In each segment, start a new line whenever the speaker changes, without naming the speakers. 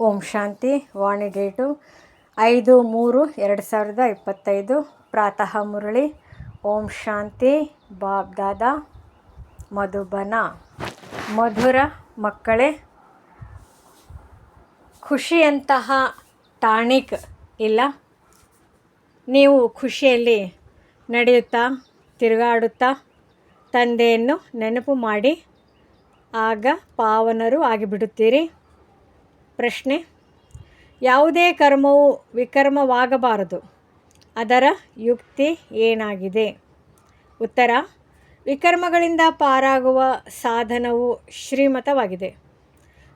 ಓಂ ಶಾಂತಿ ವಾಣಿ date ಐದು, ಮೂರು, ಎರಡು ಸಾವಿರದ ಇಪ್ಪತ್ತೈದು. ಪ್ರಾತಃ ಮುರಳಿ. ಓಂ ಶಾಂತಿ ಬಾಬ್ದಾದ ಮಧುಬನ. ಮಧುರ ಮಕ್ಕಳೇ, ಖುಷಿಯಂತಹ ಟಾಣಿಕ್ ಇಲ್ಲ. ನೀವು ಖುಷಿಯಲ್ಲಿ ನಡೆಯುತ್ತಾ, ತಿರುಗಾಡುತ್ತಾ, ತಂದೆಯನ್ನು ನೆನಪು ಮಾಡಿ, ಆಗ ಪಾವನರು ಆಗಿಬಿಡುತ್ತೀರಿ. ಪ್ರಶ್ನೆ, ಯಾವುದೇ ಕರ್ಮವು ವಿಕರ್ಮವಾಗಬಾರದು, ಅದರ ಯುಕ್ತಿ ಏನಾಗಿದೆ? ಉತ್ತರ, ವಿಕರ್ಮಗಳಿಂದ ಪಾರಾಗುವ ಸಾಧನವು ಶ್ರೀಮತವಾಗಿದೆ.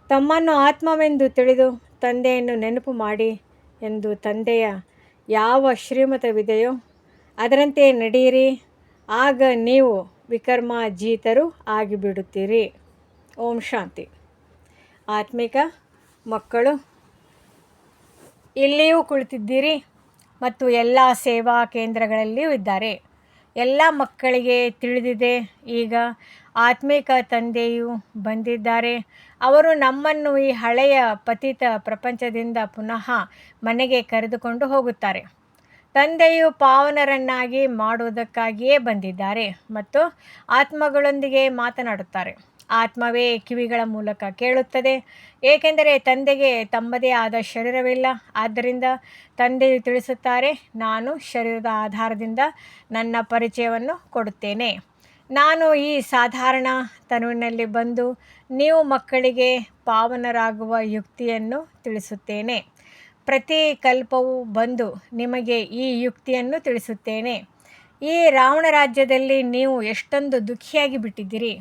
ತಮ್ಮನ್ನು ಆತ್ಮವೆಂದು ತಿಳಿದು ತಂದೆಯನ್ನು ನೆನಪು ಮಾಡಿ ಎಂದು ತಂದೆಯ ಯಾವ ಶ್ರೀಮತವಿದೆಯೋ ಅದರಂತೆ ನಡೆಯಿರಿ, ಆಗ ನೀವು ವಿಕರ್ಮ ಜೀತರು ಆಗಿಬಿಡುತ್ತೀರಿ. ಓಂ ಶಾಂತಿ. ಆತ್ಮಿಕ ಮಕ್ಕಳು, ಇಲ್ಲಿಯೂ ಕುಳಿತಿದ್ದೀರಿ ಮತ್ತು ಎಲ್ಲ ಸೇವಾ ಕೇಂದ್ರಗಳಲ್ಲಿಯೂ ಇದ್ದಾರೆ. ಎಲ್ಲ ಮಕ್ಕಳಿಗೆ ತಿಳಿದಿದೆ, ಈಗ ಆತ್ಮಿಕ ತಂದೆಯು ಬಂದಿದ್ದಾರೆ. ಅವರು ನಮ್ಮನ್ನು ಈ ಹಳೆಯ ಪತಿತ ಪ್ರಪಂಚದಿಂದ ಪುನಃ ಮನೆಗೆ ಕರೆದುಕೊಂಡು ಹೋಗುತ್ತಾರೆ. ತಂದೆಯು ಪಾವನರನ್ನಾಗಿ ಮಾಡುವುದಕ್ಕಾಗಿಯೇ ಬಂದಿದ್ದಾರೆ ಮತ್ತು ಆತ್ಮಗಳೊಂದಿಗೆ ಮಾತನಾಡುತ್ತಾರೆ. ಆತ್ಮವೇ ಕಿವಿಗಳ ಮೂಲಕ ಕೇಳುತ್ತದೆ. ಏಕೆಂದರೆ ತಂದೆಗೆ ತಮ್ಮದೇ ಆದ ಶರೀರವಿಲ್ಲ. ಆದ್ದರಿಂದ ತಂದೆ ತಿಳಿಸುತ್ತಾರೆ, ನಾನು ಶರೀರದ ಆಧಾರದಿಂದ ನನ್ನ ಪರಿಚಯವನ್ನು ಕೊಡುತ್ತೇನೆ. ನಾನು ಈ ಸಾಧಾರಣ ತನುವಿನಲ್ಲಿ ಬಂದು ನೀವು ಮಕ್ಕಳಿಗೆ ಪಾವನರಾಗುವ ಯುಕ್ತಿಯನ್ನು ತಿಳಿಸುತ್ತೇನೆ. ಪ್ರತಿ ಕಲ್ಪವು ಬಂದು ನಿಮಗೆ ಈ ಯುಕ್ತಿಯನ್ನು ತಿಳಿಸುತ್ತೇನೆ. ಈ ರಾವಣ ರಾಜ್ಯದಲ್ಲಿ ನೀವು ಎಷ್ಟೊಂದು ದುಃಖಿಯಾಗಿ ಬಿಟ್ಟಿದ್ದೀರಿ.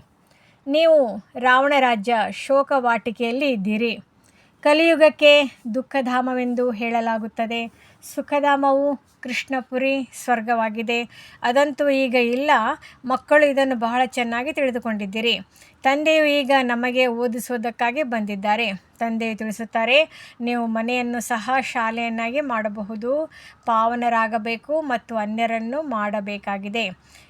ನೀವು ರಾವಣ ರಾಜ್ಯ ಶೋಕವಾಟಿಕೆಯಲ್ಲಿ ಇದ್ದೀರಿ. ಕಲಿಯುಗಕ್ಕೆ ದುಃಖಧಾಮವೆಂದು ಹೇಳಲಾಗುತ್ತದೆ. ಸುಖಧಾಮವು ಕೃಷ್ಣಪುರಿ ಸ್ವರ್ಗವಾಗಿದೆ. ಅದಂತೂ ಈಗ ಇಲ್ಲ. ಮಕ್ಕಳು ಇದನ್ನು ಬಹಳ ಚೆನ್ನಾಗಿ ತಿಳಿದುಕೊಂಡಿದ್ದೀರಿ. ತಂದೆಯು ಈಗ ನಮಗೆ ಓದಿಸುವುದಕ್ಕಾಗಿ ಬಂದಿದ್ದಾರೆ. ತಂದೆಯು ತಿಳಿಸುತ್ತಾರೆ, ನೀವು ಮನೆಯನ್ನು ಸಹ ಶಾಲೆಯನ್ನಾಗಿ ಮಾಡಬಹುದು. ಪಾವನರಾಗಬೇಕು ಮತ್ತು ಅನ್ಯರನ್ನು ಮಾಡಬೇಕಾಗಿದೆ.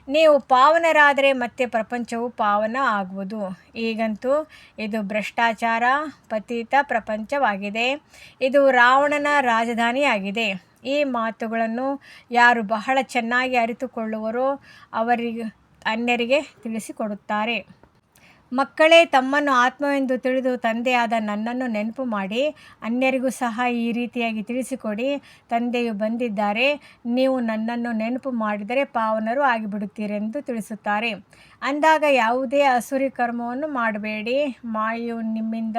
ನೀವು ಪಾವನರಾದರೆ ಮತ್ತೆ ಪ್ರಪಂಚವು ಪಾವನ ಆಗುವುದು. ಈಗಂತೂ ಇದು ಭ್ರಷ್ಟಾಚಾರ, ಪತೀತ ಪ್ರಪಂಚವಾಗಿದೆ. ಇದು ರಾವಣನ ರಾಜಧಾನಿಯಾಗಿದೆ. ಈ ಮಾತುಗಳನ್ನು ಯಾರು ಬಹಳ ಚೆನ್ನಾಗಿ ಅರಿತುಕೊಳ್ಳುವರೋ ಅವರಿಗೆ ಅನ್ಯರಿಗೆ ತಿಳಿಸಿಕೊಡುತ್ತಾರೆ. ಮಕ್ಕಳೇ, ತಮ್ಮನ್ನು ಆತ್ಮವೆಂದು ತಿಳಿದು ತಂದೆಯಾದ ನನ್ನನ್ನು ನೆನಪು ಮಾಡಿ, ಅನ್ಯರಿಗೂ ಸಹ ಈ ರೀತಿಯಾಗಿ ತಿಳಿಸಿಕೊಡಿ, ತಂದೆಯು ಬಂದಿದ್ದಾರೆ, ನೀವು ನನ್ನನ್ನು ನೆನಪು ಮಾಡಿದರೆ ಪಾವನರು ಆಗಿಬಿಡುತ್ತೀರೆಂದು ತಿಳಿಸುತ್ತಾರೆ. ಅಂದಾಗ ಯಾವುದೇ ಅಸುರಿ ಕರ್ಮವನ್ನು ಮಾಡಬೇಡಿ. ಮಾಯು ನಿಮ್ಮಿಂದ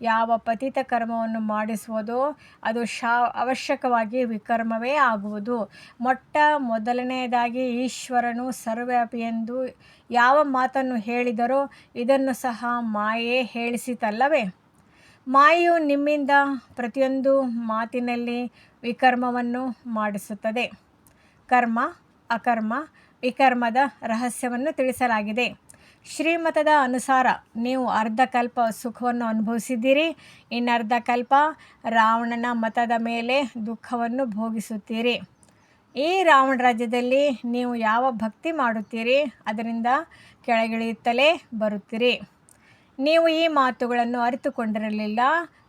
ಯಾವ ಪತಿತ ಕರ್ಮವನ್ನು ಮಾಡಿಸುವುದೋ ಅದು ಶಾ, ಅವಶ್ಯಕವಾಗಿ ವಿಕರ್ಮವೇ ಆಗುವುದು. ಮೊಟ್ಟ ಮೊದಲನೆಯದಾಗಿ ಈಶ್ವರನು ಸರ್ವ್ಯಾಪಿ ಎಂದು ಯಾವ ಮಾತನ್ನು ಹೇಳಿದರೋ ಇದನ್ನು ಸಹ ಮಾಯೆ ಹೇಳಿಸಿತಲ್ಲವೇ? ಮಾಯು ನಿಮ್ಮಿಂದ ಪ್ರತಿಯೊಂದು ಮಾತಿನಲ್ಲಿ ವಿಕರ್ಮವನ್ನು ಮಾಡಿಸುತ್ತದೆ. ಕರ್ಮ, ಅಕರ್ಮ ವಿಕರ್ಮದ ರಹಸ್ಯವನ್ನು ತಿಳಿಸಲಾಗಿದೆ. ಶ್ರೀಮತದ ಅನುಸಾರ, ನೀವು ಅರ್ಧ ಕಲ್ಪ ಸುಖವನ್ನು ಅನುಭವಿಸಿದ್ದೀರಿ. ಇನ್ನರ್ಧ ಕಲ್ಪ ರಾವಣನ ಮತದ ಮೇಲೆ ದುಃಖವನ್ನು ಭೋಗಿಸುತ್ತೀರಿ. ಈ ರಾವಣ ರಾಜ್ಯದಲ್ಲಿ ನೀವು ಯಾವ ಭಕ್ತಿ ಮಾಡುತ್ತೀರಿ? ಅದರಿಂದ ಕೆಳಗಿಳಿಯುತ್ತಲೇ ಬರುತ್ತೀರಿ. ನೀವು ಈ ಮಾತುಗಳನ್ನು ಅರಿತುಕೊಂಡಿರಲಿಲ್ಲ.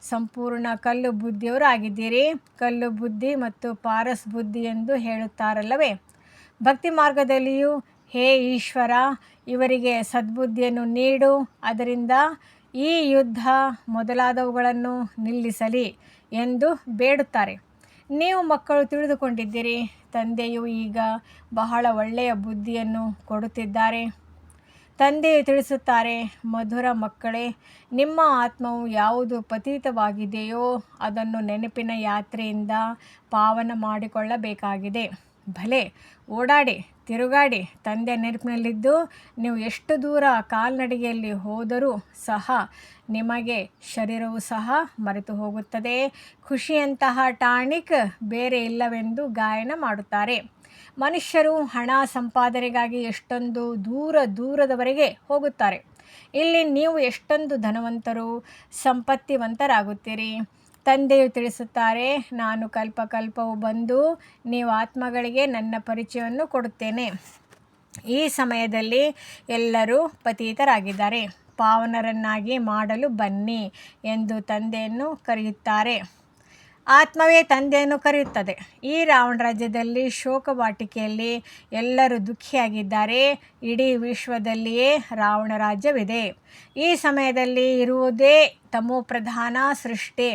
ಸಂಪೂರ್ಣ ಕಲ್ಲು ಬುದ್ಧಿಯವರು ಆಗಿದ್ದೀರಿ ಕಲ್ಲು ಬುದ್ಧಿ ಮತ್ತು ಪಾರಸ್ ಬುದ್ಧಿ ಎಂದು ಹೇಳುತ್ತಾರಲ್ಲವೇ? ಭಕ್ತಿ ಮಾರ್ಗದಲ್ಲಿಯೂ, ಹೇ ಈಶ್ವರ, ಇವರಿಗೆ ಸದ್ಬುದ್ಧಿಯನ್ನು ನೀಡು. ಅದರಿಂದ ಈ ಯುದ್ಧ ಮೊದಲಾದವುಗಳನ್ನು ನಿಲ್ಲಿಸಲಿ ಎಂದು ಬೇಡುತ್ತಾರೆ. ನೀವು ಮಕ್ಕಳು ತಿಳಿದುಕೊಂಡಿದ್ದೀರಿ, ತಂದೆಯು ಈಗ ಬಹಳ ಒಳ್ಳೆಯ ಬುದ್ಧಿಯನ್ನು ಕೊಡುತ್ತಿದ್ದಾರೆ. ತಂದೆಯು ತಿಳಿಸುತ್ತಾರೆ, ಮಧುರ ಮಕ್ಕಳೇ, ನಿಮ್ಮ ಆತ್ಮವು ಯಾವುದು ಪತೀತವಾಗಿದೆಯೋ ಅದನ್ನು ನೆನಪಿನ ಯಾತ್ರೆಯಿಂದ ಪಾವನ ಮಾಡಿಕೊಳ್ಳಬೇಕಾಗಿದೆ. ಭಲೆ, ಓಡಾಡಿ, ತಿರುಗಾಡಿ, ತಂದೆ ನೆನಪಿನಲ್ಲಿದ್ದು ನೀವು ಎಷ್ಟು ದೂರ ಕಾಲ್ನಡಿಗೆಯಲ್ಲಿ ಹೋದರೂ ಸಹ ನಿಮಗೆ ಶರೀರವು ಸಹ ಮರೆತು ಹೋಗುತ್ತದೆ. ಖುಷಿಯಂತಹ ಟಾಣಿಕ್ ಬೇರೆ ಇಲ್ಲವೆಂದು ಗಾಯನ ಮಾಡುತ್ತಾರೆ. ಮನುಷ್ಯರು ಹಣ ಸಂಪಾದನೆಗಾಗಿ ಎಷ್ಟೊಂದು ದೂರ ದೂರದವರೆಗೆ ಹೋಗುತ್ತಾರೆ. ಇಲ್ಲಿ ನೀವು ಎಷ್ಟೊಂದು ಧನವಂತರು, ಸಂಪತ್ತಿವಂತರಾಗುತ್ತೀರಿ. ತಂದೆಯು ತಿಳಿಸುತ್ತಾರೆ, ನಾನು ಕಲ್ಪಕಲ್ಪವು ಬಂದು ನೀವು ಆತ್ಮಗಳಿಗೆ ನನ್ನ ಪರಿಚಯವನ್ನು ಕೊಡುತ್ತೇನೆ. ಈ ಸಮಯದಲ್ಲಿ ಎಲ್ಲರೂ ಪತೀತರಾಗಿದ್ದಾರೆ. ಪಾವನರನ್ನಾಗಿ ಮಾಡಲು ಬನ್ನಿ ಎಂದು ತಂದೆಯನ್ನು ಕರೆಯುತ್ತಾರೆ. ಆತ್ಮವೇ ತಂದೆಯನ್ನು ಕರೆಯುತ್ತದೆ. ಈ ರಾವಣ ರಾಜ್ಯದಲ್ಲಿ ಶೋಕವಾಟಿಕೆಯಲ್ಲಿ ಎಲ್ಲರೂ ದುಃಖಿಯಾಗಿದ್ದಾರೆ. ಇಡೀ ವಿಶ್ವದಲ್ಲಿಯೇ ರಾವಣ ರಾಜ್ಯವಿದೆ. ಈ ಸಮಯದಲ್ಲಿ ಇರುವುದೇ ತಮೋಪ್ರಧಾನ ಸೃಷ್ಟಿ.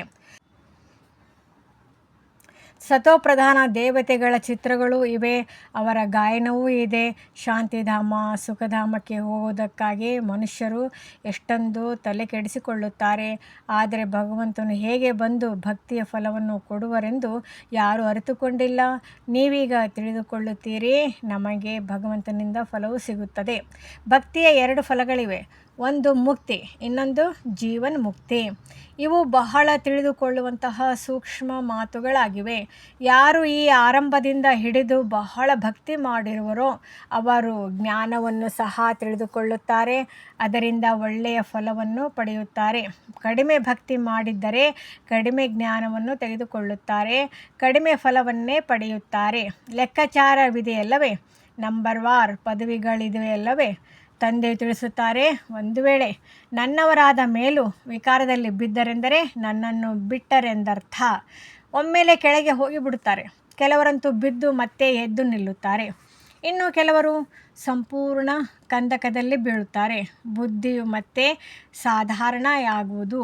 ಸತೋಪ್ರಧಾನ ದೇವತೆಗಳ ಚಿತ್ರಗಳು ಇವೆ. ಅವರ ಗಾಯನವೂ ಇದೆ. ಶಾಂತಿಧಾಮ, ಸುಖಧಾಮಕ್ಕೆ ಹೋಗೋದಕ್ಕಾಗಿ ಮನುಷ್ಯರು ಎಷ್ಟೊಂದು ತಲೆ ಕೆಡಿಸಿಕೊಳ್ಳುತ್ತಾರೆ. ಆದರೆ ಭಗವಂತನು ಹೇಗೆ ಬಂದು ಭಕ್ತಿಯ ಫಲವನ್ನು ಕೊಡುವರೆಂದು ಯಾರೂ ಅರಿತುಕೊಂಡಿಲ್ಲ. ನೀವೀಗ ತಿಳಿದುಕೊಳ್ಳುತ್ತೀರಿ, ನಮಗೆ ಭಗವಂತನಿಂದ ಫಲವು ಸಿಗುತ್ತದೆ. ಭಕ್ತಿಯ ಎರಡು ಫಲಗಳಿವೆ. ಒಂದು ಮುಕ್ತಿ, ಇನ್ನೊಂದು ಜೀವನ್ ಮುಕ್ತಿ. ಇವು ಬಹಳ ತಿಳಿದುಕೊಳ್ಳುವಂತಹ ಸೂಕ್ಷ್ಮ ಮಾತುಗಳಾಗಿವೆ. ಯಾರು ಈ ಆರಂಭದಿಂದ ಹಿಡಿದು ಬಹಳ ಭಕ್ತಿ ಮಾಡಿರುವರೋ, ಅವರು ಜ್ಞಾನವನ್ನು ಸಹ ತಿಳಿದುಕೊಳ್ಳುತ್ತಾರೆ, ಅದರಿಂದ ಒಳ್ಳೆಯ ಫಲವನ್ನು ಪಡೆಯುತ್ತಾರೆ. ಕಡಿಮೆ ಭಕ್ತಿ ಮಾಡಿದ್ದರೆ ಕಡಿಮೆ ಜ್ಞಾನವನ್ನು ತೆಗೆದುಕೊಳ್ಳುತ್ತಾರೆ, ಕಡಿಮೆ ಫಲವನ್ನೇ ಪಡೆಯುತ್ತಾರೆ. ಲೆಕ್ಕಾಚಾರವಿದೆಯಲ್ಲವೇ ನಂಬರ್ ವಾರ್ ಪದವಿಗಳಿದೆಯಲ್ಲವೇ ತಂದೆ ತಿಳಿಸುತ್ತಾರೆ. ಒಂದು ವೇಳೆ ನನ್ನವರಾದ ಮೇಲೂ ವಿಕಾರದಲ್ಲಿ ಬಿದ್ದರೆಂದರೆ ನನ್ನನ್ನು ಬಿಟ್ಟರೆಂದರ್ಥ. ಒಮ್ಮೆಲೆ ಕೆಳಗೆ ಹೋಗಿಬಿಡುತ್ತಾರೆ ಕೆಲವರಂತೂ ಬಿದ್ದು ಮತ್ತೆ ಎದ್ದು ನಿಲ್ಲುತ್ತಾರೆ. ಇನ್ನು ಕೆಲವರು ಸಂಪೂರ್ಣ ಕಂದಕದಲ್ಲಿ ಬೀಳುತ್ತಾರೆ. ಬುದ್ಧಿಯು ಮತ್ತೆ ಸಾಧಾರಣ ಆಗುವುದು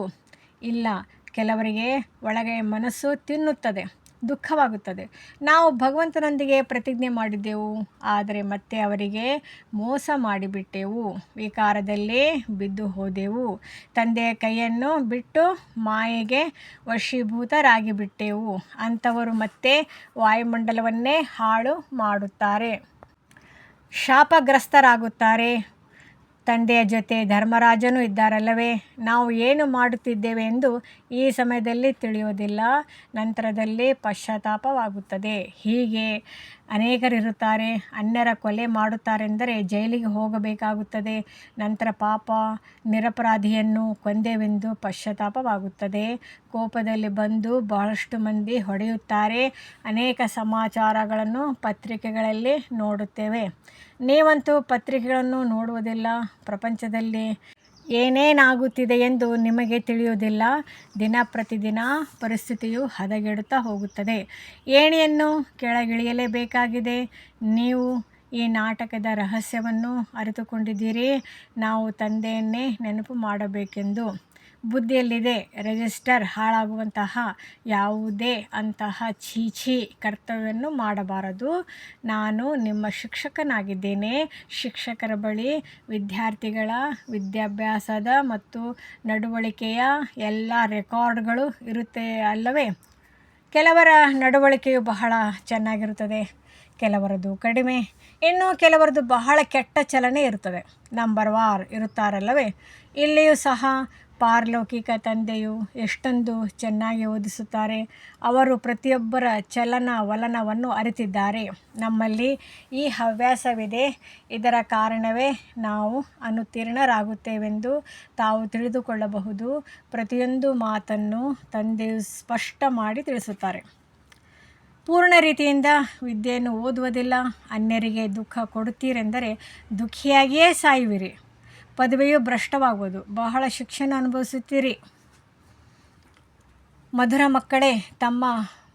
ಇಲ್ಲ, ಕೆಲವರಿಗೆ ಒಳಗೆ ಮನಸ್ಸು ತಿನ್ನುತ್ತದೆ. ದುಃಖವಾಗುತ್ತದೆ. ನಾವು ಭಗವಂತನೊಂದಿಗೆ ಪ್ರತಿಜ್ಞೆ ಮಾಡಿದ್ದೆವು, ಆದರೆ ಮತ್ತೆ ಅವರಿಗೆ ಮೋಸ ಮಾಡಿಬಿಟ್ಟೆವು. ವಿಕಾರದಲ್ಲೇ ಬಿದ್ದು ಹೋದೆವು. ತಂದೆಯ ಕೈಯನ್ನು ಬಿಟ್ಟು ಮಾಯೆಗೆ ವಶೀಭೂತರಾಗಿಬಿಟ್ಟೆವು. ಅಂಥವರು ಮತ್ತೆ ವಾಯುಮಂಡಲವನ್ನೇ ಹಾಳು ಮಾಡುತ್ತಾರೆ. ಶಾಪಗ್ರಸ್ತರಾಗುತ್ತಾರೆ. ತಂದೆಯ ಜೊತೆ ಧರ್ಮರಾಜನೂ ಇದ್ದಾರಲ್ಲವೇ? ನಾವು ಏನು ಮಾಡುತ್ತಿದ್ದೇವೆ ಎಂದು ಈ ಸಮಯದಲ್ಲಿ ತಿಳಿಯುವುದಿಲ್ಲ, ನಂತರದಲ್ಲಿ ಪಶ್ಚಾತ್ತಾಪವಾಗುತ್ತದೆ. ಹೀಗೆ ಅನೇಕರಿರುತ್ತಾರೆ, ಅನ್ಯರ ಕೊಲೆ ಮಾಡುತ್ತಾರೆಂದರೆ ಜೈಲಿಗೆ ಹೋಗಬೇಕಾಗುತ್ತದೆ. ನಂತರ ಪಾಪ ನಿರಪರಾಧಿಯನ್ನು ಕೊಂದೆವೆಂದು ಪಶ್ಚಾತ್ತಾಪವಾಗುತ್ತದೆ. ಕೋಪದಲ್ಲಿ ಬಂದು ಬಹಳಷ್ಟು ಮಂದಿ ಹೊಡೆಯುತ್ತಾರೆ. ಅನೇಕ ಸಮಾಚಾರಗಳನ್ನು ಪತ್ರಿಕೆಗಳಲ್ಲಿ ನೋಡುತ್ತೇವೆ. ನೀವಂತೂ ಪತ್ರಿಕೆಗಳನ್ನು ನೋಡುವುದಿಲ್ಲ. ಪ್ರಪಂಚದಲ್ಲಿ ಏನೇನಾಗುತ್ತಿದೆ ಎಂದು ನಿಮಗೆ ತಿಳಿಯುವುದಿಲ್ಲ. ದಿನ ಪ್ರತಿದಿನ ಪರಿಸ್ಥಿತಿಯು ಹದಗೆಡುತ್ತಾ ಹೋಗುತ್ತದೆ. ಏಣಿಯನ್ನು ಕೆಳಗಿಳಿಯಲೇಬೇಕಾಗಿದೆ. ನೀವು ಈ ನಾಟಕದ ರಹಸ್ಯವನ್ನು ಅರಿತುಕೊಂಡಿದ್ದೀರಿ. ನಾವು ತಂದೆಯನ್ನೇ ನೆನಪು ಮಾಡಬೇಕೆಂದು. ಬುದ್ಧಿಯಲ್ಲಿದೆ. ರಿಜಿಸ್ಟರ್ ಹಾಳಾಗುವಂತಹ ಯಾವುದೇ ಅಂತಹ ಚೀಚಿ ಕರ್ತವ್ಯವನ್ನು ಮಾಡಬಾರದು. ನಾನು ನಿಮ್ಮ ಶಿಕ್ಷಕನಾಗಿದ್ದೇನೆ. ಶಿಕ್ಷಕರ ಬಳಿ ವಿದ್ಯಾರ್ಥಿಗಳ, ವಿದ್ಯಾಭ್ಯಾಸದ ಮತ್ತು ನಡವಳಿಕೆಯ ಎಲ್ಲ ರೆಕಾರ್ಡ್ಗಳು ಇರುತ್ತೆ ಅಲ್ಲವೇ? ಕೆಲವರ ನಡವಳಿಕೆಯು ಬಹಳ ಚೆನ್ನಾಗಿರುತ್ತದೆ, ಕೆಲವರದು ಕಡಿಮೆ. ಇನ್ನು ಕೆಲವರದು ಬಹಳ ಕೆಟ್ಟ ಚಲನೆ ಇರುತ್ತದೆ. ನಂಬರ್ ವಾರ್ ಇರುತ್ತಾರಲ್ಲವೇ? ಇಲ್ಲಿಯೂ ಸಹ ಪಾರಲೌಕಿಕ ತಂದೆಯು ಎಷ್ಟೊಂದು ಚೆನ್ನಾಗಿ ಓದಿಸುತ್ತಾರೆ. ಅವರು ಪ್ರತಿಯೊಬ್ಬರ ಚಲನ ವಲನವನ್ನು ಅರಿತಿದ್ದಾರೆ. ನಮ್ಮಲ್ಲಿ ಈ ಹವ್ಯಾಸವಿದೆ. ಇದರ ಕಾರಣವೇ ನಾವು ಅನುತ್ತೀರ್ಣರಾಗುತ್ತೇವೆಂದು ತಾವು ತಿಳಿದುಕೊಳ್ಳಬಹುದು. ಪ್ರತಿಯೊಂದು ಮಾತನ್ನು ತಂದೆಯು ಸ್ಪಷ್ಟ ಮಾಡಿ ತಿಳಿಸುತ್ತಾರೆ. ಪೂರ್ಣ ರೀತಿಯಿಂದ ವಿದ್ಯೆಯನ್ನು ಓದುವುದಿಲ್ಲ. ಅನ್ಯರಿಗೆ ದುಃಖ ಕೊಡುತ್ತೀರೆಂದರೆ ದುಃಖಿಯಾಗಿಯೇ ಸಾಯುವಿರಿ. ಪದವಿಯು ಭ್ರಷ್ಟವಾಗುವುದು. ಬಹಳ ಶಿಕ್ಷಣ ಅನುಭವಿಸುತ್ತೀರಿ. ಮಧುರ ಮಕ್ಕಳೇ, ತಮ್ಮ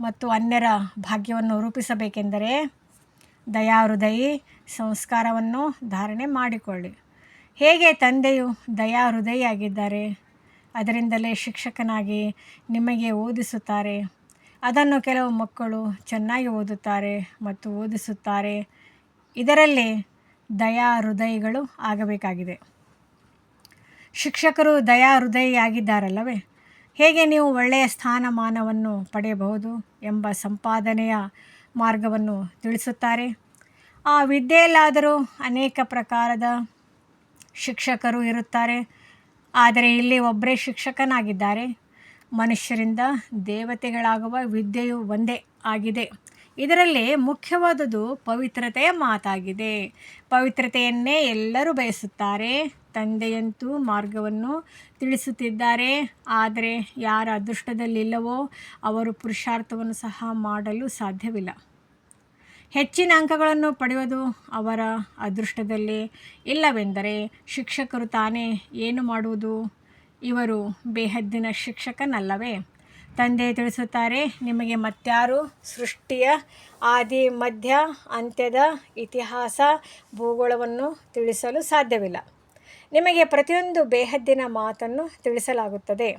ಮತ್ತು ಅನ್ಯರ ಭಾಗ್ಯವನ್ನು ರೂಪಿಸಬೇಕೆಂದರೆ ದಯಾ ದಯಾಹೃದಯಿ ಸಂಸ್ಕಾರವನ್ನು ಧಾರಣೆ ಮಾಡಿಕೊಳ್ಳಿ. ಹೇಗೆ ತಂದೆಯು ದಯಾಹೃದಯಿಯಾಗಿದ್ದಾರೆ? ಅದರಿಂದಲೇ ಶಿಕ್ಷಕನಾಗಿ ನಿಮಗೆ ಓದಿಸುತ್ತಾರೆ. ಅದನ್ನು ಕೆಲವು ಮಕ್ಕಳು ಚೆನ್ನಾಗಿ ಓದುತ್ತಾರೆ ಮತ್ತು ಓದಿಸುತ್ತಾರೆ. ಇದರಲ್ಲಿ ದಯಾ ಹೃದಯಗಳು ಆಗಬೇಕಾಗಿದೆ. ಶಿಕ್ಷಕರು ದಯಾ ಹೃದಯಿಯಾಗಿದ್ದಾರಲ್ಲವೇ? ಹೇಗೆ ನೀವು ಒಳ್ಳೆಯ ಸ್ಥಾನಮಾನವನ್ನು ಪಡೆಯಬಹುದು ಎಂಬ ಸಂಪಾದನೆಯ ಮಾರ್ಗವನ್ನು ತಿಳಿಸುತ್ತಾರೆ? ಆ ವಿದ್ಯೆಯಲ್ಲಾದರೂ ಅನೇಕ ಪ್ರಕಾರದ ಶಿಕ್ಷಕರು ಇರುತ್ತಾರೆ. ಆದರೆ ಇಲ್ಲಿ ಒಬ್ಬರೇ ಶಿಕ್ಷಕನಾಗಿದ್ದಾರೆ. ಮನುಷ್ಯರಿಂದ ದೇವತೆಗಳಾಗುವ ವಿದ್ಯೆಯು ಒಂದೇ ಆಗಿದೆ. ಇದರಲ್ಲಿ ಮುಖ್ಯವಾದುದು ಪವಿತ್ರತೆಯ ಮಾತಾಗಿದೆ. ಪವಿತ್ರತೆಯನ್ನೇ ಎಲ್ಲರೂ ಬಯಸುತ್ತಾರೆ. ತಂದೆಯಂತೂ ಮಾರ್ಗವನ್ನು ತಿಳಿಸುತ್ತಿದ್ದಾರೆ. ಆದರೆ ಯಾರ ಅದೃಷ್ಟದಲ್ಲಿಲ್ಲವೋ ಅವರು ಪುರುಷಾರ್ಥವನ್ನು ಸಹ ಮಾಡಲು ಸಾಧ್ಯವಿಲ್ಲ. ಹೆಚ್ಚಿನ ಅಂಕಗಳನ್ನು ಪಡೆಯುವುದು ಅವರ ಅದೃಷ್ಟದಲ್ಲಿ ಇಲ್ಲವೆಂದರೆ ಶಿಕ್ಷಕರು ತಾನೇ ಏನು ಮಾಡುವುದು? ಇವರು ಬೇಹದ್ದಿನ ಶಿಕ್ಷಕನಲ್ಲವೇ? ತಂದೆ ತಿಳಿಸುತ್ತಾರೆ, ನಿಮಗೆ ಮತ್ತಾರು ಸೃಷ್ಟಿಯ, ಆದಿ, ಮಧ್ಯ, ಅಂತ್ಯದ ಇತಿಹಾಸ, ಭೂಗೋಳವನ್ನು ತಿಳಿಸಲು ಸಾಧ್ಯವಿಲ್ಲ. ನಿಮಗೆ ಪ್ರತಿಯೊಂದು ಬೇಹದ್ದಿನ ಮಾತನ್ನು ತಿಳಿಸಲಾಗುತ್ತದೆ.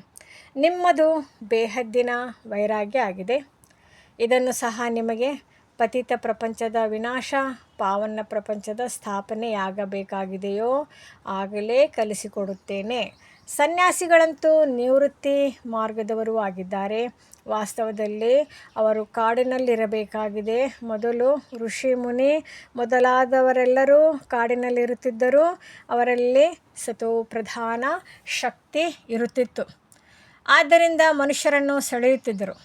ನಿಮ್ಮದು ಬೇಹದ್ದಿನ ವೈರಾಗ್ಯ ಆಗಿದೆ. ಇದನ್ನು ಸಹ ನಿಮಗೆ ಪತಿತ ಪ್ರಪಂಚದ ವಿನಾಶ ಪಾವನ ಪ್ರಪಂಚದ ಸ್ಥಾಪನೆಯಾಗಬೇಕಾಗಿದೆಯೋ ಆಗಲೇ ಕಲಿಸಿಕೊಡುತ್ತೇನೆ. ಸನ್ಯಾಸಿಗಳಂತೂ ನಿವೃತ್ತಿ ಮಾರ್ಗದವರು ಆಗಿದ್ದಾರೆ. ವಾಸ್ತವದಲ್ಲಿ ಅವರು ಕಾಡಿನಲ್ಲಿರಬೇಕಾಗಿದೆ. ಮೊದಲು ಋಷಿ ಮುನಿ ಮೊದಲಾದವರೆಲ್ಲರೂ ಕಾಡಿನಲ್ಲಿರುತ್ತಿದ್ದರು. ಅವರಲ್ಲಿ ಸತು ಪ್ರಧಾನ ಶಕ್ತಿ ಇರುತ್ತಿತ್ತು. ಆದ್ದರಿಂದ ಮನುಷ್ಯರನ್ನು ಸೆಳೆಯುತ್ತಿದ್ದರು.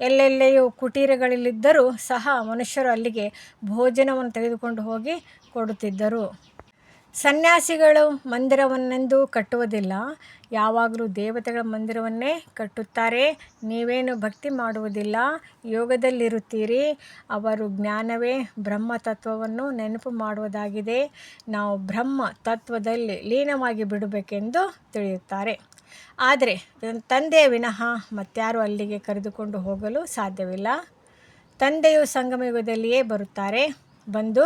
ಎಲ್ಲೆಲ್ಲೆಯೂ ಕುಟೀರಗಳಲ್ಲಿದ್ದರೂ ಸಹ ಮನುಷ್ಯರು ಅಲ್ಲಿಗೆ ಭೋಜನವನ್ನು ತೆಗೆದುಕೊಂಡು ಹೋಗಿ ಕೊಡುತ್ತಿದ್ದರು. ಸನ್ಯಾಸಿಗಳು ಮಂದಿರವನ್ನೆಂದು ಕಟ್ಟುವುದಿಲ್ಲ. ಯಾವಾಗಲೂ ದೇವತೆಗಳ ಮಂದಿರವನ್ನೇ ಕಟ್ಟುತ್ತಾರೆ. ನೀವೇನು ಭಕ್ತಿ ಮಾಡುವುದಿಲ್ಲ, ಯೋಗದಲ್ಲಿರುತ್ತೀರಿ. ಅವರು ಜ್ಞಾನವೇ ಬ್ರಹ್ಮ ತತ್ವವನ್ನು ನೆನಪು ಮಾಡುವುದಾಗಿದೆ. ನಾವು ಬ್ರಹ್ಮ ತತ್ವದಲ್ಲಿ ಲೀನವಾಗಿ ಬಿಡಬೇಕೆಂದು ತಿಳಿಯುತ್ತಾರೆ. ಆದರೆ ತಂದೆಯ ವಿನಃ ಮತ್ತಾರು ಅಲ್ಲಿಗೆ ಕರೆದುಕೊಂಡು ಹೋಗಲು ಸಾಧ್ಯವಿಲ್ಲ. ತಂದೆಯು ಸಂಗಮಯುಗದಲ್ಲಿಯೇ ಬರುತ್ತಾರೆ. ಬಂದು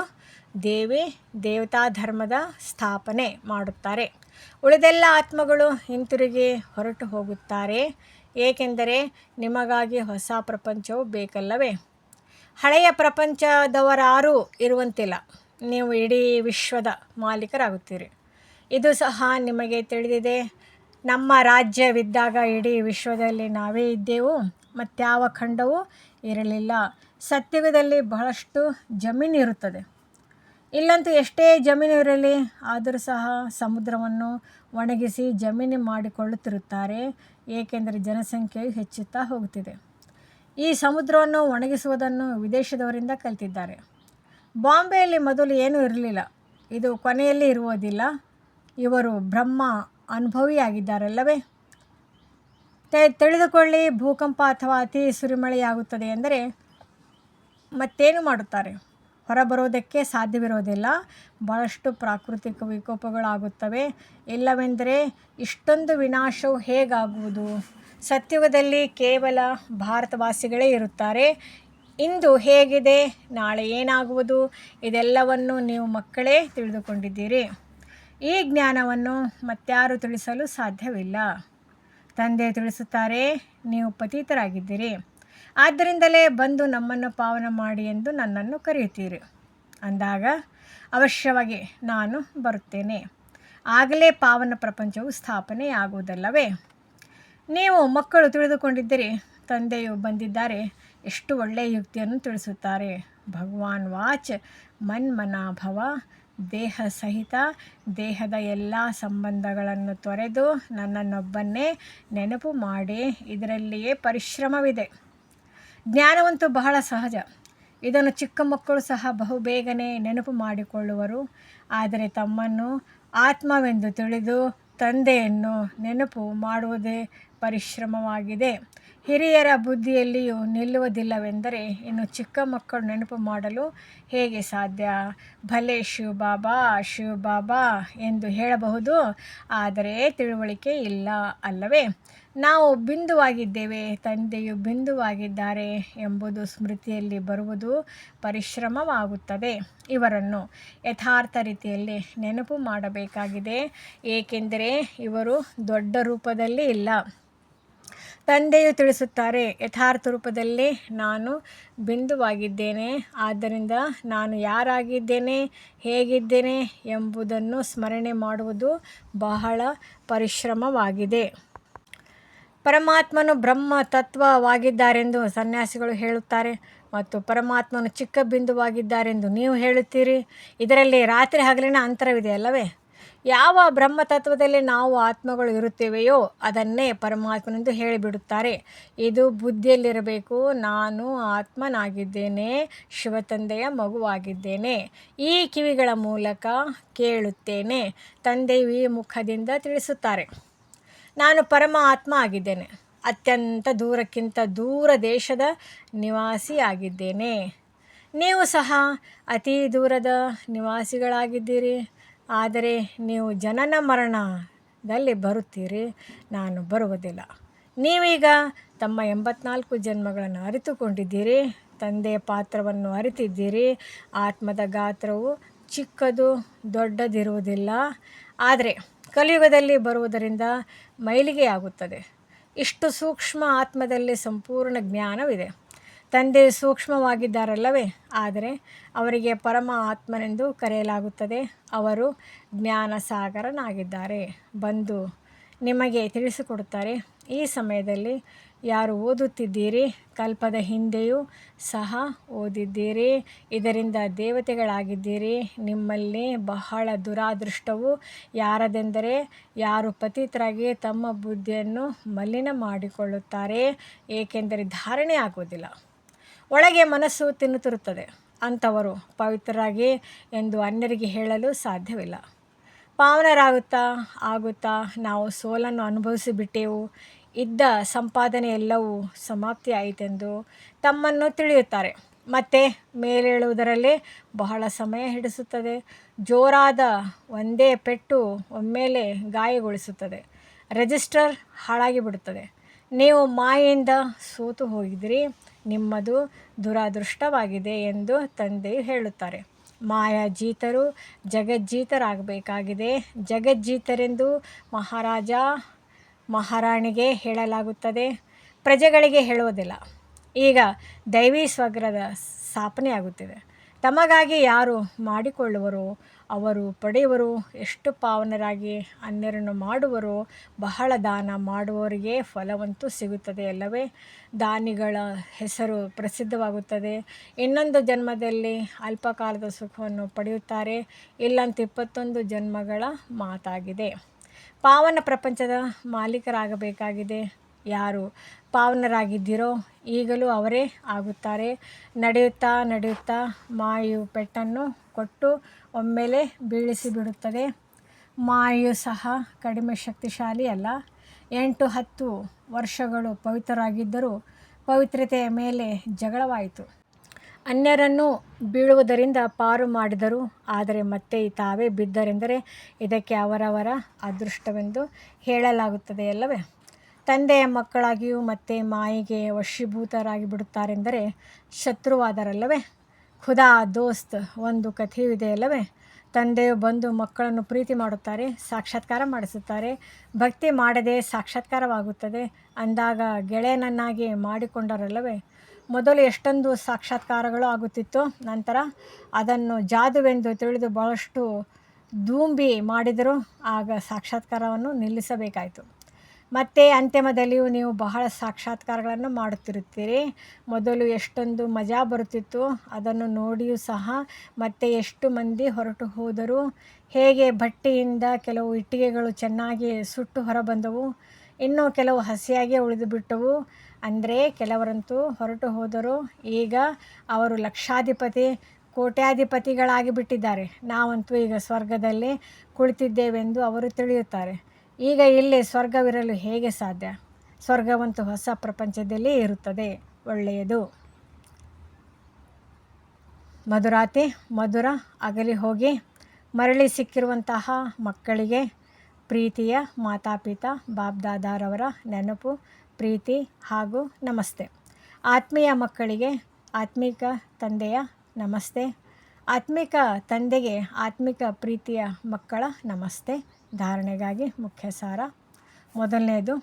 ದೇವಿ ದೇವತಾ ಧರ್ಮದ ಸ್ಥಾಪನೆ ಮಾಡುತ್ತಾರೆ. ಉಳಿದೆಲ್ಲ ಆತ್ಮಗಳು ಹಿಂತಿರುಗಿ ಹೊರಟು ಹೋಗುತ್ತಾರೆ. ಏಕೆಂದರೆ ನಿಮಗಾಗಿ ಹೊಸ ಪ್ರಪಂಚವು ಬೇಕಲ್ಲವೇ? ಹಳೆಯ ಪ್ರಪಂಚದವರಾರೂ ಇರುವಂತಿಲ್ಲ. ನೀವು ಇಡೀ ವಿಶ್ವದ ಮಾಲೀಕರಾಗುತ್ತೀರಿ. ಇದು ಸಹ ನಿಮಗೆ ತಿಳಿದಿದೆ. ನಮ್ಮ ರಾಜ್ಯವಿದ್ದಾಗ ಇಡೀ ವಿಶ್ವದಲ್ಲಿ ನಾವೇ ಇದ್ದೆವು. ಮತ್ತಾವ ಖಂಡವೂ ಇರಲಿಲ್ಲ. ಸತ್ಯವದಲ್ಲಿ ಬಹಳಷ್ಟು ಜಮೀನು ಇರುತ್ತದೆ ಇಲ್ಲಂತೂ ಎಷ್ಟೇ ಜಮೀನು ಇರಲಿ ಆದರೂ ಸಹ ಸಮುದ್ರವನ್ನು ಒಣಗಿಸಿ ಜಮೀನು ಮಾಡಿಕೊಳ್ಳುತ್ತಿರುತ್ತಾರೆ. ಏಕೆಂದರೆ ಜನಸಂಖ್ಯೆಯು ಹೆಚ್ಚುತ್ತಾ ಹೋಗುತ್ತಿದೆ. ಈ ಸಮುದ್ರವನ್ನು ಒಣಗಿಸುವುದನ್ನು ವಿದೇಶದವರಿಂದ ಕಲಿತಿದ್ದಾರೆ. ಬಾಂಬೆಯಲ್ಲಿ ಮೊದಲು ಏನೂ ಇರಲಿಲ್ಲ. ಇದು ಕೊನೆಯಲ್ಲಿ ಇರುವುದಿಲ್ಲ. ಇವರು ಬ್ರಹ್ಮ ಅನುಭವಿಯಾಗಿದ್ದಾರಲ್ಲವೇ? ತಿಳಿದುಕೊಳ್ಳಿ, ಭೂಕಂಪ ಅಥವಾ ಅತಿ ಸುರಿಮಳೆಯಾಗುತ್ತದೆ ಎಂದರೆ ಮತ್ತೇನು ಮಾಡುತ್ತಾರೆ? ಹೊರಬರೋದಕ್ಕೆ ಸಾಧ್ಯವಿರೋದಿಲ್ಲ. ಭಾಳಷ್ಟು ಪ್ರಾಕೃತಿಕ ವಿಕೋಪಗಳಾಗುತ್ತವೆ. ಇಲ್ಲವೆಂದರೆ ಇಷ್ಟೊಂದು ವಿನಾಶವು ಹೇಗಾಗುವುದು? ಸತ್ಯುಗದಲ್ಲಿ ಕೇವಲ ಭಾರತವಾಸಿಗಳೇ ಇರುತ್ತಾರೆ. ಇಂದು ಹೇಗಿದೆ? ನಾಳೆ ಏನಾಗುವುದು? ಇದೆಲ್ಲವನ್ನು ನೀವು ಮಕ್ಕಳೇ ತಿಳಿದುಕೊಂಡಿದ್ದೀರಿ. ಈ ಜ್ಞಾನವನ್ನು ಮತ್ತಾರು ತಿಳಿಸಲು ಸಾಧ್ಯವಿಲ್ಲ. ತಂದೆ ತಿಳಿಸುತ್ತಾರೆ, ನೀವು ಪತೀತರಾಗಿದ್ದೀರಿ. ಆದ್ದರಿಂದಲೇ ಬಂದು ನಮ್ಮನ್ನು ಪಾವನ ಮಾಡಿ ಎಂದು ನನ್ನನ್ನು ಕರೆಯುತ್ತೀರಿ. ಅಂದಾಗ ಅವಶ್ಯವಾಗಿ ನಾನು ಬರುತ್ತೇನೆ. ಆಗಲೇ ಪಾವನ ಪ್ರಪಂಚವು ಸ್ಥಾಪನೆಯಾಗುವುದಲ್ಲವೇ? ನೀವು ಮಕ್ಕಳು ತಿಳಿದುಕೊಂಡಿದ್ದರೆ, ತಂದೆಯು ಬಂದಿದ್ದಾರೆ, ಎಷ್ಟು ಒಳ್ಳೆಯ ಯುಕ್ತಿಯನ್ನು ತಿಳಿಸುತ್ತಾರೆ. ಭಗವಾನ್ ವಾಚ್, ಮನ್ಮನಾಭವ, ದೇಹ ಸಹಿತ ದೇಹದ ಎಲ್ಲ ಸಂಬಂಧಗಳನ್ನು ತೊರೆದು ನನ್ನನ್ನೊಬ್ಬನ್ನೇ ನೆನಪು ಮಾಡಿ, ಇದರಲ್ಲಿಯೇ ಪರಿಶ್ರಮವಿದೆ. ಜ್ಞಾನವಂತೂ ಬಹಳ ಸಹಜ. ಇದನ್ನು ಚಿಕ್ಕ ಮಕ್ಕಳು ಸಹ ಬಹುಬೇಗನೆ ನೆನಪು ಮಾಡಿಕೊಳ್ಳುವರು. ಆದರೆ ತಮ್ಮನ್ನು ಆತ್ಮವೆಂದು ತಿಳಿದು ತಂದೆಯನ್ನು ನೆನಪು ಮಾಡುವುದೇ ಪರಿಶ್ರಮವಾಗಿದೆ. ಹಿರಿಯರ ಬುದ್ಧಿಯಲ್ಲಿಯೂ ನಿಲ್ಲುವುದಿಲ್ಲವೆಂದರೆ ಇನ್ನು ಚಿಕ್ಕ ಮಕ್ಕಳು ನೆನಪು ಮಾಡಲು ಹೇಗೆ ಸಾಧ್ಯ? ಭಲೆ ಶಿವ ಬಾಬಾ ಶಿವ ಬಾಬಾ ಎಂದು ಹೇಳಬಹುದು. ಆದರೆ ತಿಳುವಳಿಕೆ ಇಲ್ಲ ಅಲ್ಲವೇ? ನಾವು ಬಿಂದುವಾಗಿದ್ದೇವೆ, ತಂದೆಯು ಬಿಂದುವಾಗಿದ್ದಾರೆ ಎಂಬುದು ಸ್ಮೃತಿಯಲ್ಲಿ ಬರುವುದು ಪರಿಶ್ರಮವಾಗುತ್ತದೆ. ಇವರನ್ನು ಯಥಾರ್ಥ ರೀತಿಯಲ್ಲಿ ನೆನಪು ಮಾಡಬೇಕಾಗಿದೆ. ಏಕೆಂದರೆ ಇವರು ದೊಡ್ಡ ರೂಪದಲ್ಲಿ ಇಲ್ಲ. ತಂದೆಯು ತಿಳಿಸುತ್ತಾರೆ, ಯಥಾರ್ಥ ರೂಪದಲ್ಲಿ ನಾನು ಬಿಂದುವಾಗಿದ್ದೇನೆ. ಆದ್ದರಿಂದ ನಾನು ಯಾರಾಗಿದ್ದೇನೆ, ಹೇಗಿದ್ದೇನೆ ಎಂಬುದನ್ನು ಸ್ಮರಣೆ ಮಾಡುವುದು ಬಹಳ ಪರಿಶ್ರಮವಾಗಿದೆ. ಪರಮಾತ್ಮನು ಬ್ರಹ್ಮ ತತ್ವವಾಗಿದ್ದಾರೆಂದು ಸನ್ಯಾಸಿಗಳು ಹೇಳುತ್ತಾರೆ ಮತ್ತು ಪರಮಾತ್ಮನು ಚಿಕ್ಕ ಬಿಂದುವಾಗಿದ್ದಾರೆಂದು ನೀವು ಹೇಳುತ್ತೀರಿ. ಇದರಲ್ಲಿ ರಾತ್ರಿ ಹಗಲಿನ ಅಂತರವಿದೆ ಅಲ್ಲವೇ? ಯಾವ ಬ್ರಹ್ಮತತ್ವದಲ್ಲಿ ನಾವು ಆತ್ಮಗಳು ಇರುತ್ತೇವೆಯೋ ಅದನ್ನೇ ಪರಮಾತ್ಮನೆಂದು ಹೇಳಿಬಿಡುತ್ತಾರೆ. ಇದು ಬುದ್ಧಿಯಲ್ಲಿರಬೇಕು. ನಾನು ಆತ್ಮನಾಗಿದ್ದೇನೆ, ಶಿವತಂದೆಯ ಮಗುವಾಗಿದ್ದೇನೆ. ಈ ಕಿವಿಗಳ ಮೂಲಕ ಕೇಳುತ್ತೇನೆ ತಂದೆಯು ಈ ಮುಖದಿಂದ ತಿಳಿಸುತ್ತಾರೆ. ನಾನು ಪರಮಾತ್ಮ ಆಗಿದ್ದೇನೆ. ಅತ್ಯಂತ ದೂರಕ್ಕಿಂತ ದೂರ ದೇಶದ ನಿವಾಸಿ ಆಗಿದ್ದೇನೆ. ನೀವು ಸಹ ಅತಿ ದೂರದ ನಿವಾಸಿಗಳಾಗಿದ್ದೀರಿ. ಆದರೆ ನೀವು ಜನನ ಮರಣದಲ್ಲಿ ಬರುತ್ತೀರಿ. ನಾನು ಬರುವುದಿಲ್ಲ. ನೀವೀಗ ತಮ್ಮ ಎಂಬತ್ನಾಲ್ಕು ಜನ್ಮಗಳನ್ನು ಅರಿತುಕೊಂಡಿದ್ದೀರಿ. ತಂದೆಯ ಪಾತ್ರವನ್ನು ಅರಿತಿದ್ದೀರಿ. ಆತ್ಮದ ಗಾತ್ರವು ಚಿಕ್ಕದು ದೊಡ್ಡದಿರುವುದಿಲ್ಲ. ಆದರೆ ಕಲಿಯುಗದಲ್ಲಿ ಬರುವುದರಿಂದ ಮೈಲಿಗೆಯಾಗುತ್ತದೆ. ಇಷ್ಟು ಸೂಕ್ಷ್ಮ ಆತ್ಮದಲ್ಲಿ ಸಂಪೂರ್ಣ ಜ್ಞಾನವಿದೆ. ತಂದೆ ಸೂಕ್ಷ್ಮವಾಗಿದ್ದಾರಲ್ಲವೇ? ಆದರೆ ಅವರಿಗೆ ಪರಮ ಆತ್ಮನೆಂದು ಕರೆಯಲಾಗುತ್ತದೆ. ಅವರು ಜ್ಞಾನ ಸಾಗರನಾಗಿದ್ದಾರೆ ಬಂದು ನಿಮಗೆ ತಿಳಿಸಿಕೊಡುತ್ತಾರೆ, ಈ ಸಮಯದಲ್ಲಿ ಯಾರು ಓದುತ್ತಿದ್ದೀರಿ? ಕಲ್ಪದ ಹಿಂದೆಯೂ ಸಹ ಓದಿದ್ದೀರಿ. ಇದರಿಂದ ದೇವತೆಗಳಾಗಿದ್ದೀರಿ. ನಿಮ್ಮಲ್ಲಿ ಬಹಳ ದುರಾದೃಷ್ಟವು. ಯಾರದೆಂದರೆ ಯಾರು ಪತಿತರಾಗಿ ತಮ್ಮ ಬುದ್ಧಿಯನ್ನು ಮಲಿನ ಮಾಡಿಕೊಳ್ಳುತ್ತಾರೆ, ಏಕೆಂದರೆ ಧಾರಣೆ ಆಗುವುದಿಲ್ಲ. ಒಳಗೆ ಮನಸ್ಸು ತಿನ್ನುತ್ತಿರುತ್ತದೆ. ಅಂಥವರು ಪವಿತ್ರರಾಗಿ ಎಂದು ಅನ್ಯರಿಗೆ ಹೇಳಲು ಸಾಧ್ಯವಿಲ್ಲ. ಪಾವನರಾಗುತ್ತಾ ಆಗುತ್ತಾ ನಾವು ಸೋಲನ್ನು ಅನುಭವಿಸಿಬಿಟ್ಟೆವು. ಇದ್ದ ಸಂಪಾದನೆ ಎಲ್ಲವೂ ಸಮಾಪ್ತಿ ಆಯಿತೆಂದು ತಮ್ಮನ್ನು ತಿಳಿಯುತ್ತಾರೆ. ಮತ್ತು ಮೇಲೇಳುವುದರಲ್ಲೇ ಬಹಳ ಸಮಯ ಹಿಡಿಸುತ್ತದೆ. ಜೋರಾದ ಒಂದೇ ಪೆಟ್ಟು ಒಮ್ಮೆಲೆ ಗಾಯಗೊಳಿಸುತ್ತದೆ. ರೆಜಿಸ್ಟರ್ ಹಾಳಾಗಿ ಬಿಡುತ್ತದೆ ನೀವು ಮಾಯೆಯಿಂದ ಸೋತು ಹೋಗಿದ್ರಿ ನಿಮ್ಮದು ದುರಾದೃಷ್ಟವಾಗಿದೆ ಎಂದು ತಂದೆ ಹೇಳುತ್ತಾರೆ. ಮಾಯಾಜೀತರು ಜಗಜ್ಜೀತರಾಗಬೇಕಾಗಿದೆ. ಜಗಜ್ಜೀತರೆಂದು ಮಹಾರಾಜ ಮಹಾರಾಣಿಗೆ ಹೇಳಲಾಗುತ್ತದೆ. ಪ್ರಜೆಗಳಿಗೆ ಹೇಳುವುದಿಲ್ಲ. ಈಗ ದೈವಿ ಸ್ವಗ್ರದ ಸ್ಥಾಪನೆಯಾಗುತ್ತಿದೆ ತಮಗಾಗಿ ಯಾರು ಮಾಡಿಕೊಳ್ಳುವರು, ಅವರು ಪಡೆಯುವರು, ಎಷ್ಟು ಪಾವನರಾಗಿ ಅನ್ಯರನ್ನು ಮಾಡುವರು, ಬಹಳ ದಾನ ಮಾಡುವವರಿಗೆ ಫಲವಂತೂ ಸಿಗುತ್ತದೆ ಅಲ್ಲವೇ? ದಾನಿಗಳ ಹೆಸರು ಪ್ರಸಿದ್ಧವಾಗುತ್ತದೆ. ಇನ್ನೊಂದು ಜನ್ಮದಲ್ಲಿ ಅಲ್ಪಕಾಲದ ಸುಖವನ್ನು ಪಡೆಯುತ್ತಾರೆ. ಇಲ್ಲಂತ ಇಪ್ಪತ್ತೊಂದು ಜನ್ಮಗಳ ಮಾತಾಗಿದೆ. ಪಾವನ ಪ್ರಪಂಚದ ಮಾಲೀಕರಾಗಬೇಕಾಗಿದೆ. ಯಾರು ಪಾವನರಾಗಿದ್ದೀರೋ ಈಗಲೂ ಅವರೇ ಆಗುತ್ತಾರೆ. ನಡೆಯುತ್ತಾ ನಡೆಯುತ್ತಾ ಮಾಯು ಪೆಟ್ಟನ್ನು ಕೊಟ್ಟು ಒಮ್ಮೆಲೆ ಬೀಳಿಸಿಬಿಡುತ್ತದೆ ಮಾಯು ಸಹ ಕಡಿಮೆ ಶಕ್ತಿಶಾಲಿ ಅಲ್ಲ. ಎಂಟು ಹತ್ತು ವರ್ಷಗಳು ಪವಿತ್ರರಾಗಿದ್ದರೂ ಪವಿತ್ರತೆಯ ಮೇಲೆ ಜಗಳವಾಯಿತು. ಅನ್ಯರನ್ನು ಬೀಳುವುದರಿಂದ ಪಾರು ಮಾಡಿದರು. ಆದರೆ ಮತ್ತೆ ತಾವೇ ಬಿದ್ದರೆಂದರೆ ಇದಕ್ಕೆ ಅವರವರ ಅದೃಷ್ಟವೆಂದು ಹೇಳಲಾಗುತ್ತದೆ ಅಲ್ಲವೇ? ತಂದೆಯ ಮಕ್ಕಳಾಗಿಯೂ ಮತ್ತೆ ಮಾಯಿಗೆ ವಶೀಭೂತರಾಗಿ ಬಿಡುತ್ತಾರೆಂದರೆ ಶತ್ರುವಾದರಲ್ಲವೇ? ಖುದಾ ದೋಸ್ತ್, ಒಂದು ಕಥೆಯೂ ಇದೆ ಅಲ್ಲವೇ? ತಂದೆಯು ಬಂದು ಮಕ್ಕಳನ್ನು ಪ್ರೀತಿ ಮಾಡುತ್ತಾರೆ, ಸಾಕ್ಷಾತ್ಕಾರ ಮಾಡಿಸುತ್ತಾರೆ. ಭಕ್ತಿ ಮಾಡದೆ ಸಾಕ್ಷಾತ್ಕಾರವಾಗುತ್ತದೆ. ಅಂದಾಗ ಗೆಳೆಯನನ್ನಾಗಿ ಮಾಡಿಕೊಂಡರಲ್ಲವೇ? ಮೊದಲು ಎಷ್ಟೊಂದು ಸಾಕ್ಷಾತ್ಕಾರಗಳು ಆಗುತ್ತಿತ್ತು ನಂತರ ಅದನ್ನು ಜಾದುವೆಂದು ತಿಳಿದು ಬಹಳಷ್ಟು ಧೂಂಬಿ ಮಾಡಿದರೂ. ಆಗ ಸಾಕ್ಷಾತ್ಕಾರವನ್ನು ನಿಲ್ಲಿಸಬೇಕಾಯಿತು. ಮತ್ತು ಅಂತಿಮದಲ್ಲಿಯೂ ನೀವು ಬಹಳ ಸಾಕ್ಷಾತ್ಕಾರಗಳನ್ನು ಮಾಡುತ್ತಿರುತ್ತೀರಿ. ಮೊದಲು ಎಷ್ಟೊಂದು ಮಜಾ ಬರುತ್ತಿತ್ತು, ಅದನ್ನು ನೋಡಿಯೂ ಸಹ ಮತ್ತೆ ಎಷ್ಟು ಮಂದಿ ಹೊರಟು ಹೋದರು, ಹೇಗೆ ಬಟ್ಟೆಯಿಂದ ಕೆಲವು ಇಟ್ಟಿಗೆಗಳು ಚೆನ್ನಾಗಿ ಸುಟ್ಟು ಹೊರಬಂದವು, ಇನ್ನೂ ಕೆಲವು ಹಸಿಯಾಗಿ ಉಳಿದು ಬಿಟ್ಟವು ಅಂದರೆ ಕೆಲವರಂತೂ ಹೊರಟು ಹೋದರು ಈಗ ಅವರು ಲಕ್ಷಾಧಿಪತಿ, ಕೋಟ್ಯಾಧಿಪತಿಗಳಾಗಿ ಬಿಟ್ಟಿದ್ದಾರೆ. ನಾವಂತೂ ಈಗ ಸ್ವರ್ಗದಲ್ಲಿ ಕುಳಿತಿದ್ದೇವೆಂದು ಅವರು ತಿಳಿಯುತ್ತಾರೆ. ಈಗ ಇಲ್ಲಿ ಸ್ವರ್ಗವಿರಲು ಹೇಗೆ ಸಾಧ್ಯ? ಸ್ವರ್ಗವಂತೂ ಹೊಸ ಪ್ರಪಂಚದಲ್ಲಿ ಇರುತ್ತದೆ, ಒಳ್ಳೆಯದು. ಮಧುರಾತಿ, ಮಧುರ, ಅಗಲಿ ಹೋಗಿ ಮರಳಿ ಸಿಕ್ಕಿರುವಂತಹ ಮಕ್ಕಳಿಗೆ ಪ್ರೀತಿಯ ಮಾತಾಪಿತ ಬಾಬ್ದಾದಾರವರ ನೆನಪು ಪ್ರೀತಿ ಹಾಗೂ ನಮಸ್ತೆ. ಆತ್ಮೀಯ ಮಕ್ಕಳಿಗೆ ಆತ್ಮಿಕ ತಂದೆಯ ನಮಸ್ತೆ. ಆತ್ಮಿಕ ತಂದೆಗೆ ಆತ್ಮಿಕ ಪ್ರೀತಿಯ ಮಕ್ಕಳ ನಮಸ್ತೆ. ಧಾರಣೆಗಾಗಿ ಮುಖ್ಯ ಸಾರ ಮೊದಲನೆಯದು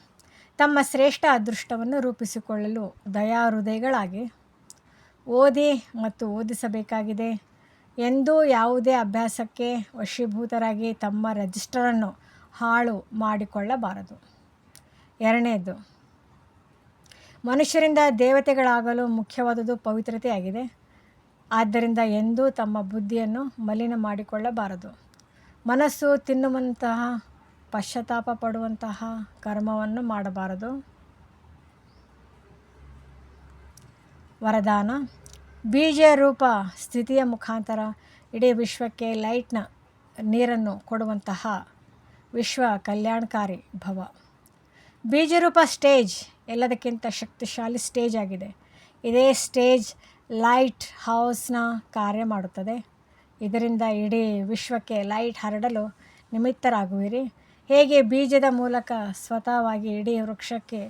ತಮ್ಮ ಶ್ರೇಷ್ಠ ಅದೃಷ್ಟವನ್ನು ರೂಪಿಸಿಕೊಳ್ಳಲು ದಯಾ ಹೃದಯಗಳಾಗಿ ಓದಿ ಮತ್ತು ಓದಿಸಬೇಕಾಗಿದೆ. ಎಂದೂ ಯಾವುದೇ ಅಭ್ಯಾಸಕ್ಕೆ ವಶೀಭೂತರಾಗಿ ತಮ್ಮ ರಿಜಿಸ್ಟರನ್ನು ಹಾಳು ಮಾಡಿಕೊಳ್ಳಬಾರದು. ಎರಡನೇದು ಮನುಷ್ಯರಿಂದ ದೇವತೆಗಳಾಗಲು ಮುಖ್ಯವಾದುದು ಪವಿತ್ರತೆಯಾಗಿದೆ. ಆದ್ದರಿಂದ ಎಂದೂ ತಮ್ಮ ಬುದ್ಧಿಯನ್ನು ಮಲಿನ ಮಾಡಿಕೊಳ್ಳಬಾರದು. ಮನಸ್ಸು ತಿನ್ನುವಂತಹ, ಪಶ್ಚಾತ್ತಾಪ ಪಡುವಂತಹ ಕರ್ಮವನ್ನು ಮಾಡಬಾರದು. ವರದಾನ, ಬೀಜ ರೂಪ ಸ್ಥಿತಿಯ ಮುಖಾಂತರ ಇಡೀ ವಿಶ್ವಕ್ಕೆ ಲೈಟ್ನ ನೀರನ್ನು ಕೊಡುವಂತಹ ವಿಶ್ವ ಕಲ್ಯಾಣಕಾರಿ ಭವ. ಬೀಜರೂಪ ಸ್ಟೇಜ್ ಎಲ್ಲದಕ್ಕಿಂತ ಶಕ್ತಿಶಾಲಿ ಸ್ಟೇಜ್ ಆಗಿದೆ. ಇದೇ ಸ್ಟೇಜ್ ಲೈಟ್ ಹೌಸ್ನ ಕಾರ್ಯ ಮಾಡುತ್ತದೆ. ಇದರಿಂದ ಇಡೀ ವಿಶ್ವಕ್ಕೆ ಲೈಟ್ ಹರಡಲು ನಿಮಿತ್ತರಾಗುವಿರಿ. ಹೇಗೆ ಬೀಜದ ಮೂಲಕ ಸ್ವತಃವಾಗಿ ಇಡೀ ವೃಕ್ಷಕ್ಕೆ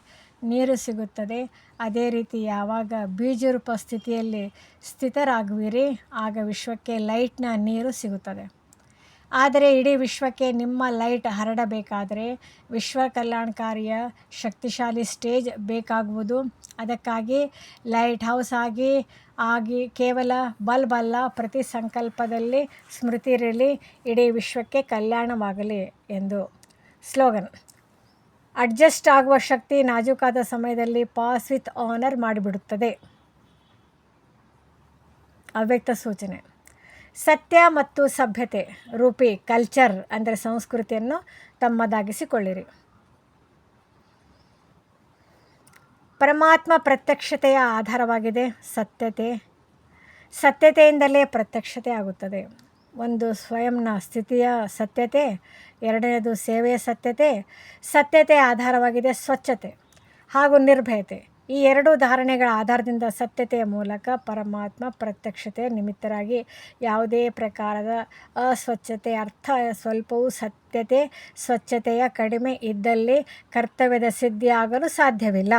ನೀರು ಸಿಗುತ್ತದೆ, ಅದೇ ರೀತಿ ಯಾವಾಗ ಬೀಜರೂಪ ಸ್ಥಿತಿಯಲ್ಲಿ ಸ್ಥಿತರಾಗುವಿರಿ, ಆಗ ವಿಶ್ವಕ್ಕೆ ಲೈಟ್ನ ನೀರು ಸಿಗುತ್ತದೆ. ಆದರೆ ಇಡೀ ವಿಶ್ವಕ್ಕೆ ನಿಮ್ಮ ಲೈಟ್ ಹರಡಬೇಕಾದರೆ ವಿಶ್ವ ಕಲ್ಯಾಣಕಾರಿಯ ಶಕ್ತಿಶಾಲಿ ಸ್ಟೇಜ್ ಬೇಕಾಗುವುದು. ಅದಕ್ಕಾಗಿ ಲೈಟ್ ಹೌಸ್ ಆಗಿ ಆಗಿ ಕೇವಲ ಬಲ್ಬ್ ಅಲ್ಲ, ಪ್ರತಿ ಸಂಕಲ್ಪದಲ್ಲಿ ಸ್ಮೃತಿ ಇರಲಿ, ಇಡೀ ವಿಶ್ವಕ್ಕೆ ಕಲ್ಯಾಣವಾಗಲಿ ಎಂದು. ಸ್ಲೋಗನ್, ಅಡ್ಜಸ್ಟ್ ಆಗುವ ಶಕ್ತಿ ನಾಜೂಕಾದ ಸಮಯದಲ್ಲಿ ಪಾಸ್ ವಿತ್ ಆನರ್ ಮಾಡಿಬಿಡುತ್ತದೆ. ಅವ್ಯಕ್ತ ಸೂಚನೆ ಸತ್ಯ ಮತ್ತು ಸಭ್ಯತೆ ರೂಪಿ ಕಲ್ಚರ್ ಅಂದರೆ ಸಂಸ್ಕೃತಿಯನ್ನು ತಮ್ಮದಾಗಿಸಿಕೊಳ್ಳಿರಿ. ಪರಮಾತ್ಮ ಪ್ರತ್ಯಕ್ಷತೆಯ ಆಧಾರವಾಗಿದೆ ಸತ್ಯತೆ. ಸತ್ಯತೆಯಿಂದಲೇ ಪ್ರತ್ಯಕ್ಷತೆ ಆಗುತ್ತದೆ. ಒಂದು ಸ್ವಯಂನ ಸ್ಥಿತಿಯ ಸತ್ಯತೆ, ಎರಡನೇದು ಸೇವೆಯ ಸತ್ಯತೆ. ಸತ್ಯತೆ ಆಧಾರವಾಗಿದೆ ಸ್ವಚ್ಛತೆ ಹಾಗೂ ನಿರ್ಭಯತೆ. ಈ ಎರಡು ಧಾರಣೆಗಳ ಆಧಾರದಿಂದ ಸತ್ಯತೆಯ ಮೂಲಕ ಪರಮಾತ್ಮ ಪ್ರತ್ಯಕ್ಷತೆ ನಿಮಿತ್ತರಾಗಿ ಯಾವುದೇ ಪ್ರಕಾರದ ಅಸ್ವಚ್ಛತೆ, ಅರ್ಥ ಸ್ವಲ್ಪವೂ ಸತ್ಯತೆ, ಸ್ವಚ್ಛತೆಯ ಕಡಿಮೆ ಇದ್ದಲ್ಲಿ ಕರ್ತವ್ಯದ ಸಿದ್ಧಿಯಾಗಲು ಸಾಧ್ಯವಿಲ್ಲ.